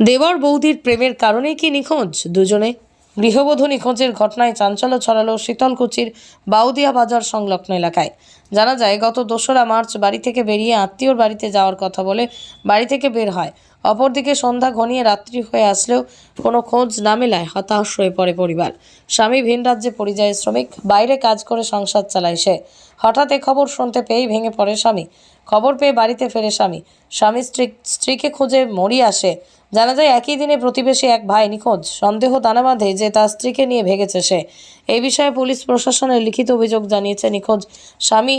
দেবর বৌদির প্রেমের কারণেই কি নিখোঁজ? দুজনে গৃহবধূ নিখোঁজের ঘটনায় চাঞ্চল্য ছড়ালো শীতলকুচির বাউদিয়া বাজার সংলগ্ন এলাকায়। জানা যায়, গত দোসরা মার্চ বাড়ি থেকে বেরিয়ে আত্মীয়র বাড়িতে যাওয়ার কথা বলে বাড়ি থেকে বের হয়। অপরদিকে সন্ধ্যা ঘনিয়ে রাত্রি হয়ে আসলেও কোনো খোঁজ না মেলায় হতাশ হয়ে পড়ে পরিবার। স্বামী ভিন রাজ্যে পরিযায়ী শ্রমিক, বাইরে কাজ করে সংসার চালায় সে। হঠাৎ এ খবর শুনতে পেয়েই ভেঙে পড়ে স্বামী। খবর পেয়ে বাড়িতে ফেরে স্বামী। স্বামী স্ত্রী স্ত্রীকে খুঁজে মরি আসে। জানা যায় একই দিনে প্রতিবেশী এক ভাই নিখোঁজ। সন্দেহ দানা বাঁধে যে তার স্ত্রীকে নিয়ে ভেগেছে সে। এই বিষয়ে পুলিশ প্রশাসনের লিখিত অভিযোগ জানিয়েছে নিখোঁজ স্বামী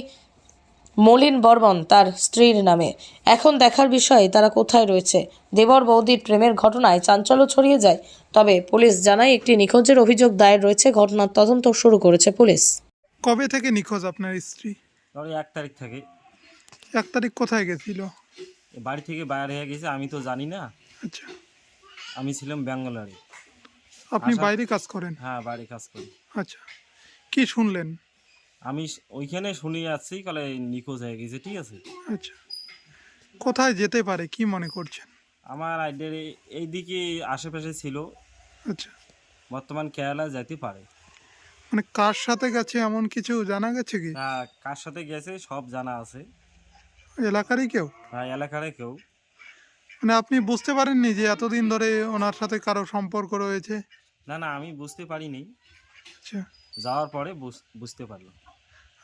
মলিন বর্মন তার স্ত্রীর নামে। এখন দেখার বিষয় তারা কোথায় রয়েছে? দেবর বৌদির প্রেমের ঘটনায় চাঞ্চল্য ছড়িয়ে যায়। তবে পুলিশ জানায় একটি নিখোঁজের অভিযোগ দায়ের রয়েছে। ঘটনার তদন্ত শুরু করেছে পুলিশ। কবে থেকে নিখোঁজ আপনার স্ত্রী? ধরো এক তারিখ থেকে। এক তারিখ কোথায় গেছিল? বাড়ি থেকে বাইরে হয়ে গেছে আমি তো জানি না। আচ্ছা। আমি ছিলাম ব্যাঙ্গালোরে। আপনি বাইরে কাজ করেন? হ্যাঁ বাড়ি কাজ করি। আচ্ছা। কি শুনলেন? আমি ওইখানে শুনে যাচ্ছি কলে নিখোঁজ হয়ে গেছে ঠিক আছে? আচ্ছা। কোথায় যেতে পারে কি মনে করছেন? আমার আইডিয়ার এইদিকে আশেপাশে ছিল। আচ্ছা। বর্তমান কেরালা যেতে পারে। মানে কার সাথে গেছে এমন কিছু জানা গেছে কি? হ্যাঁ কার সাথে গেছে সব জানা আছে। এলাকারই কেউ? আর এলাকারই কেউ। মানে আপনি বুঝতে পারেননি যে এতদিন ধরে ওনার সাথে কারও সম্পর্ক রয়েছে? না না আমি বুঝতে পারিনি। আচ্ছা। যাওয়ার পরে বুঝ- বুঝতে পারলাম।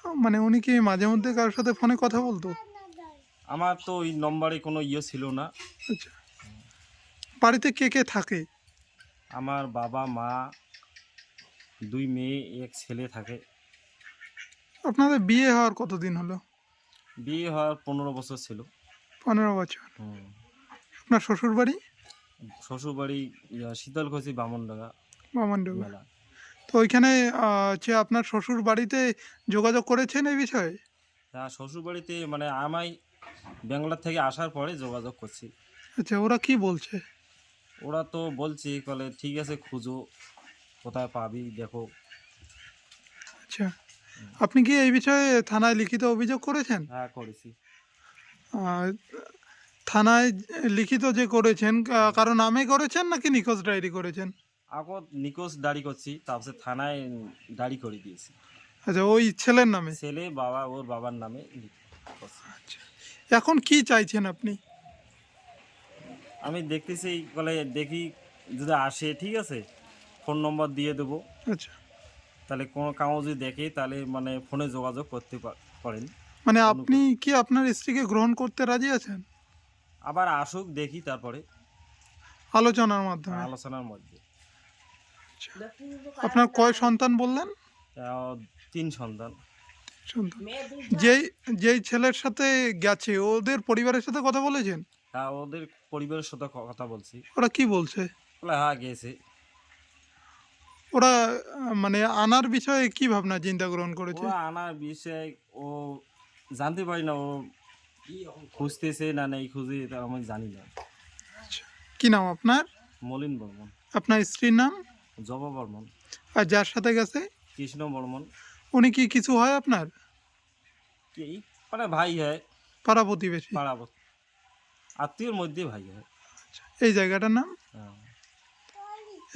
মানে উনি কি মাঝে মধ্যে কারোর সাথে ফোনে কথা বলতো? আমার তো ওই নম্বরে কোনো ইয়ে ছিল না। আচ্ছা। বাড়িতে কে কে থাকে? আমার বাবা মা দুই মেয়ে এক ছেলে থাকে। আপনাদের বিয়ে হওয়ার কতদিন হলো? বিয়ে হওয়ার পনেরো বছর ছিল। পনেরো বছর। হুম। আপনার শ্বশুর বাড়ি শ্বশুরবাড়ি ইয়া, শীতলকুচি বামনডাঙ্গা মামান্ডবা মেলা। তো ওইখানে হচ্ছে আপনার শ্বশুর বাড়িতে যোগাযোগ করেছেন এই বিষয়ে? তা শ্বশুরবাড়িতে মানে আমায় ব্যাঙ্গালোর থেকে আসার পরে যোগাযোগ করছি। আচ্ছা ওরা কি বলছে? ওরা তো বলছি কলে ঠিক আছে খুঁজো কোথায় পাবি দেখো। আচ্ছা আপনি কি এই বিষয়ে থানায় লিখিত অভিযোগ করেছেন? হ্যাঁ করেছি। থানায় লিখিত যে করেছেন কারও নামে করেছেন নাকি নিখোঁজ ডায়েরি করেছেন? আগত নিকোষ দাড়ি করছি তারপরে থানায় দাড়ি করে দিয়েছি। আচ্ছা ওই ছেলের নামে? ছেলে বাবা ওর বাবার নামে। আচ্ছা। এখন কি চাইছেন আপনি? আমি দেখতেছি বলে দেখি যদি আসে ঠিক আছে? ফোন নম্বর দিয়ে দেবো। আচ্ছা। তাহলে কোনো কাউ যদি দেখে তাহলে মানে ফোনে যোগাযোগ করতে পারেন মানে আপনি কি আপনার স্ত্রীকে গ্রহণ করতে রাজি আছেন? আবার আসুক দেখি তারপরে। আলোচনার মাধ্যমে। আলোচনার মধ্যে। আপনার কয় সন্তান বললেন? তিন সন্তান। সন্তান। যেই যেই ছেলের সাথে গেছে ওদের পরিবারের সাথে কথা বলেছেন? হ্যাঁ ওদের পরিবারের সাথে কথা বলছি। ওরা কি বলছে? বলে হ্যাঁ গেছে। ওরা মানে আনার বিষয়ে কি ভাবনা চিন্তা গ্রহণ করেছে? আনার বিষয়ে ও জানতে পারি না ও খুঁজতেছে না নেই খুঁজে আমি জানি না। কি নাম আপনার? মলিন বর্মন। আপনার স্ত্রীর নাম? জবা বর্মন। আর যার সাথে গেছে? কৃষ্ণ বর্মন। উনি কি কিছু হয় আপনার? কি? মানে ভাই হয়। পাড়া প্রতিবেশী। পাড়া আত্মীয়র মধ্যে ভাই হয়। এই জায়গাটার নাম? হ্যাঁ।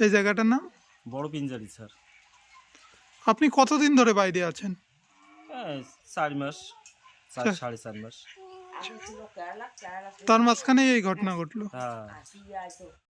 এই জায়গাটার নাম? বড় পিঞ্জারি স্যার। আপনি কতদিন ধরে বাইরে আছেন? হ্যাঁ চার মাস আচ্ছা। সাড়ে চার মাস। তার মাঝখানে এই ঘটনা ঘটলো। হ্যাঁ।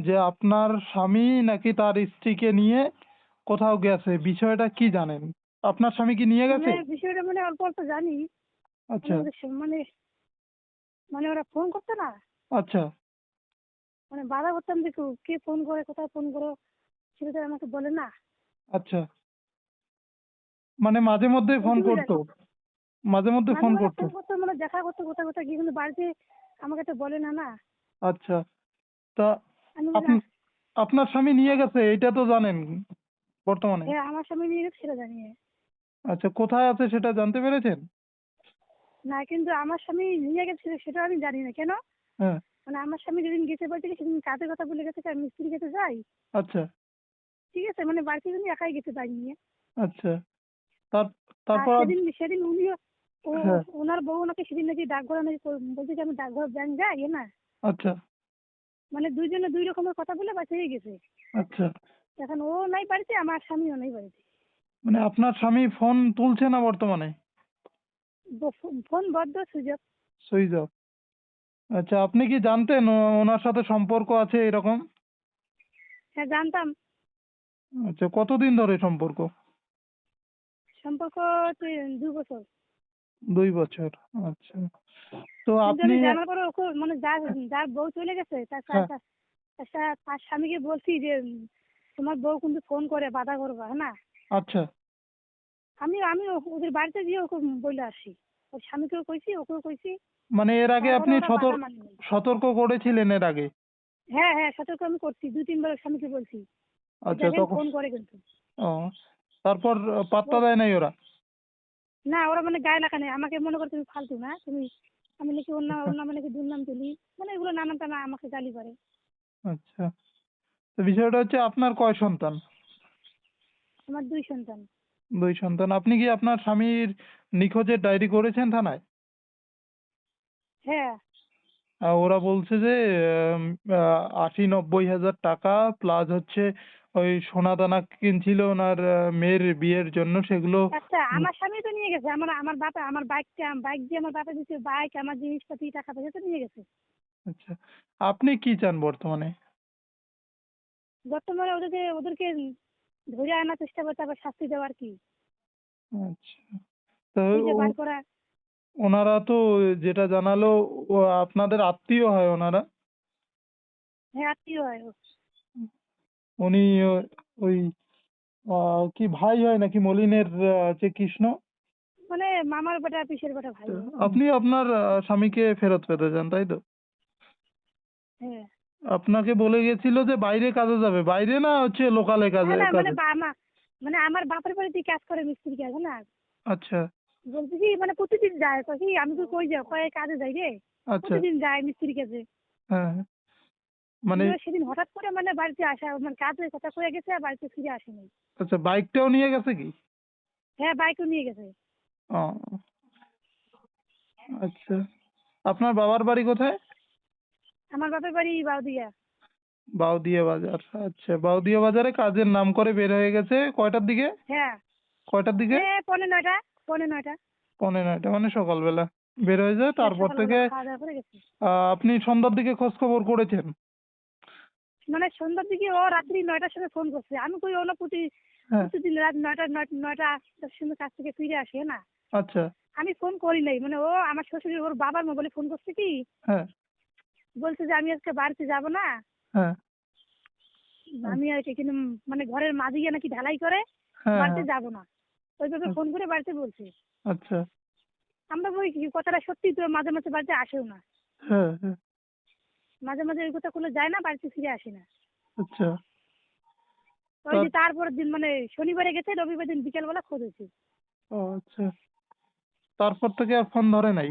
যে আপনার স্বামী নাকি তার স্ত্রীকে নিয়ে কোথাও গেছে বিষয়টা কি জানেন? আপনার স্বামী কি নিয়ে গেছে? মানে বিষয়টা মানে অল্প অল্প জানি। আচ্ছা। মানে ওদের মানে মানে ওরা ফোন করতো না? আচ্ছা। মানে বাধা করতাম যে কেউ- কে ফোন করে কোথায় ফোন করো সেটা তো আমাকে বলে না। আচ্ছা। মানে মাঝে মধ্যে ফোন? করতো? মাঝে মধ্যে ফোন মাঝে করতো? ফোন করতো মানে দেখা করতো কোথায় কোথায় গিয়ে কিন্তু বাড়িতে আমাকে তো বলে না না। আচ্ছা। তা আপনার স্বামী নিয়ে গেছে এটা তো জানেন বর্তমানে। হ্যাঁ আমার স্বামী নিয়ে গেছে সেটা জানি। আচ্ছা কোথায় আছে সেটা জানতে পেরেছেন? না কিন্তু আমার স্বামী নিয়ে গেছে সেটা আমি জানি না। কেন? হ্যাঁ। মানে আমার স্বামী যেদিন গেছে সেদিন কাজের কথা বলে গেছে আর মিস্ত্রি গেছে যাই আচ্ছা। ঠিক আছে মানে বাড়িতে কিন্তু একাই গেছে বাইক নিয়ে। আচ্ছা। তার তারপর সেদিন সেদিন উনিও হ্যাঁ। ওনার বউ ওনাকে সেদিন নাকি ডাকঘরে নাকি বলছে যে আমি ডাকঘর ব্যাংক যাই না? আচ্ছা। মানে দুইজনে দুই রকমের কথা বলে বাস হয়ে গেছে। আচ্ছা। এখন ও নাই বাড়িতে আমার স্বামীও নাই বাড়িতে। মানে আপনার স্বামী ফোন তুলছে না বর্তমানে? ফোন বদ্ধ সুযোগ। অফ আচ্ছা আপনি কি জানতেন ওনার সাথে সম্পর্ক আছে এরকম? হ্যাঁ জানতাম। আচ্ছা কতদিন ধরে সম্পর্ক? সম্পর্ক তো দু বছর। দুই বছর আচ্ছা। তো আপনি জানার পরে ওকে মানে যার যার বউ চলে গেছে তার হ্যাঁ। তার- তার- স্বামীকে বলছি যে তোমার বউ কিন্তু ফোন করে বাধা করবা হ্যাঁ না? আচ্ছা। আমি আমি ওদের বাড়িতে গিয়ে ওকে বলে আসি। ওর স্বামীকেও কইছি ওকেও কইছি। মানে এর আগে আপনি ওরা সতর বাধা মানেনি। সতর্ক করেছিলেন এর আগে? হ্যাঁ হ্যাঁ সতর্ক আমি করছি দুই তিনবার স্বামীকে বলছি। আচ্ছা তখন ফোন করে কিন্তু। ও তারপর পাত্তা দেয় নাই ওরা? না ওরা মানে গায়ে লাগা নেই। আমাকে মনে করে তুমি ফালতু না? তুমি আমি নাকি অন্য অন্য মানে কি দুর্নাম তুলি। মানে এগুলো নানান টানা আমাকে গালি করে। আচ্ছা। তো বিষয়টা হচ্ছে আপনার কয় সন্তান? আমার দুই সন্তান। দুই সন্তান। আপনি কি আপনার স্বামীর নিখোঁজের ডায়েরি করেছেন থানায়? হ্যাঁ। ওরা বলছে যে আশি নব্বই হাজার টাকা প্লাস হচ্ছে ওই সোনা দানা কিনছিল ওনার মেয়ের বিয়ের জন্য সেগুলো আচ্ছা আমার স্বামী তো নিয়ে গেছে। আমার আমার বাপা আমার বাইকটা বাইক দিয়ে আমার বাপা দিচ্ছে বাইক আমার জিনিসপাতি টাকা পয়সা তো নিয়ে গেছে। আচ্ছা আপনি কি চান বর্তমানে? বর্তমানে ওদেরকে ওদেরকে ধরে আনার চেষ্টা করতে আবার শাস্তি দেওয়ার কি? আচ্ছা তো ওনারা তো যেটা জানালো আপনাদের আত্মীয় হয় ওনারা? হ্যাঁ আত্মীয় হয় ও। উনি ওই আহ, কি ভাই হয় নাকি মলিনের আহ, যে কৃষ্ণ? মানে মামার বেটা পিসের বেটা ভাই। তো আপনি আপনার আহ, স্বামীকে ফেরত পেতে চান তাই তো? হ্যাঁ। আপনাকে বলে গেছিল যে বাইরে কাজে যাবে। বাইরে না হচ্ছে লোকালে কাজে না না মানে কাজে? বা- আমা- মানে আমার বাপের বাড়িতে কাজ করে মিস্ত্রি কাজ না? আচ্ছা। বলছি কি মানে প্রতিদিন যায় কয় কি আমি তো কই যাও কয়ে কাজে যাই রে? আচ্ছা। প্রতিদিন যায় মিস্ত্রি কাজে। হ্যাঁ হ্যাঁ। মানে সেদিন হঠাৎ করে মানে বাড়িতে আসা মানে কাজের কথা কয়ে গেছে আর বাড়িতে ফিরে আসেনি। আচ্ছা বাইকটাও নিয়ে গেছে কি? হ্যাঁ বাইকও নিয়ে গেছে। ও আচ্ছা। আপনার বাবার বাড়ি কোথায়? আমার বাপের বাড়ি বাউদিয়া। বাউদিয়া বাজার আচ্ছা। বাউদিয়া বাজারে কাজের নাম করে বের হয়ে গেছে কয়টার দিকে? হ্যাঁ। কয়টার দিকে? পৌনে নয়টা পৌনে নয়টা। পৌনে নয়টা মানে সকালবেলা। বের হয়ে যায় তারপর থেকে আপনি সন্ধ্যার দিকে খোঁজ খবর করেছেন? মানে সন্ধ্যার দিকে ও রাত্রি নয়টার সময় ফোন করছে। আমি কই ওনা প্রতি হ্যাঁ। প্রতিদিন রাত নয়টা নয়টা আটটার সময় কাজ থেকে ফিরে আসে না? আচ্ছা। আমি ফোন করি নাই। মানে ও আমার শ্বশুর ওর বাবার মোবাইলে ফোন করছে কি? হ্যাঁ। বলছে যে আমি আজকে বাড়িতে যাব না। হ্যাঁ। আমি আর কি কিন্তু মানে ঘরের মাঝে গিয়ে নাকি ঢালাই করে বাড়িতে যাব না। ওইভাবে ফোন করে বাড়িতে বলছে। আচ্ছা। আমরা কি কথাটা সত্যি তো মাঝে মাঝে বাড়িতে আসেও না। মাঝে মাঝে ওই কথা কোনো যায় না বাড়িতে ফিরে আসে না। আচ্ছা। ওই যে তা- তারপরের দিন মানে শনিবারে গেছে রবিবার দিন বিকেলবেলা খোঁজ হয়েছে। ও আচ্ছা। তারপর থেকে আর ফোন ধরে নাই?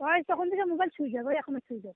ওই তখন থেকে মোবাইল সুইচ যাবে ওই এখনও সুইচ ও।